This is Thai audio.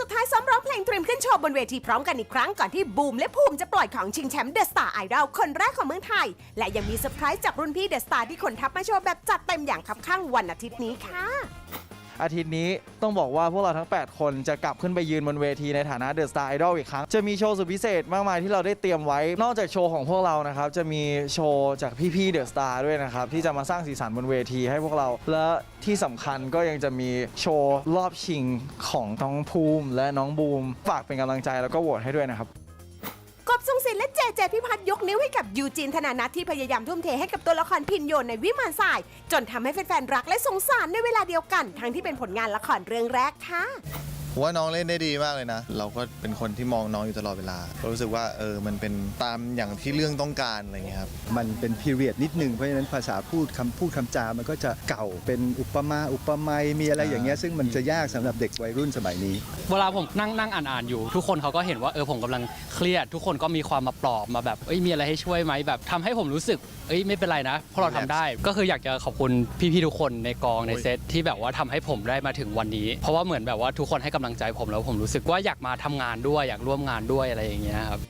สุดท้ายซ้อมร้องเพลงเตรียมขึ้นโชว์บนเวทีพร้อมกันอีกครั้งก่อนที่บูมและภูมิจะปล่อยของชิงแชมป์เดอะสตาร์ไอดอลคนแรกของเมืองไทย และยังมีเซอร์ไพรส์จากรุ่นพี่เดอะสตาร์ที่ขนทัพมาโชว์แบบจัดเต็มอย่างคับข้างวันอาทิตย์นี้ค่ะ อาทิตย์นี้ต้องบอกว่าพวกเราทั้ง 8 คนจะกลับขึ้นไปยืนบนเวทีในฐานะเดอะสตาร์ไอดอลอีกครั้ง จะมีโชว์สุดพิเศษมากมายที่เราได้เตรียมไว้ นอกจากโชว์ของพวกเรานะครับ จะมีโชว์จากพี่ๆเดอะสตาร์ด้วยนะครับ ที่จะมาสร้างสีสันบนเวทีให้พวกเรา และที่สำคัญก็ยังจะมีโชว์รอบชิงของน้องภูมิและน้องบูมฝากเป็นกำลังใจแล้วก็โหวตให้ด้วยนะครับกบ ทรงศิลป์และเจเจพิพัฒน์ยกนิ้วให้กับยูจีนธนานัทที่พยายามทุ่มเทให้กับตัวละครพินโยนในวิมานทราย จนทำให้แฟนๆรักและสงสารในเวลาเดียวกัน ทั้งที่เป็นผลงานละครเรื่องแรกค่ะ ผมว่าน้องเล่นได้ดีมากเลยนะ เราก็เป็นคนที่มองน้องอยู่ตลอดเวลาเรารู้สึกว่าเออมันเป็นตามอย่างที่เรื่องต้องการอะไรเงี้ยครับ มันเป็นพีเรียดนิดนึงเพราะฉะนั้นภาษาพูดคำพูดคำจามันก็จะเก่าเป็นอุปมาอุปไมยมีอะไรอย่างเงี้ยซึ่งมันจะยากสำหรับเด็กวัยรุ่นสมัยนี้ เวลาผมนั่งนั่งอ่านอ่านอยู่ ทุกคนเขาก็เห็นว่าเออผมกำลังเครียด ทุกคนก็มีความมาปลอบมาแบบเอ้ยมีอะไรให้ช่วยไหมแบบทำให้ผมรู้สึกเอ้ยไม่เป็นไรนะเพราะเราทำได้ ก็คืออยากจะขอบคุณพี่ๆทุกคนในกองในเซตที่แบบว่าทำให้ผมได้มาถึงวันนี้ เพราะว่าเหมือนแบบว่าทุกคนให้กำลังลังใจผมแล้วผมรู้สึกว่าอยากมาทำงานด้วยอยากร่วมงานด้วยอะไรอย่างเงี้ยครับ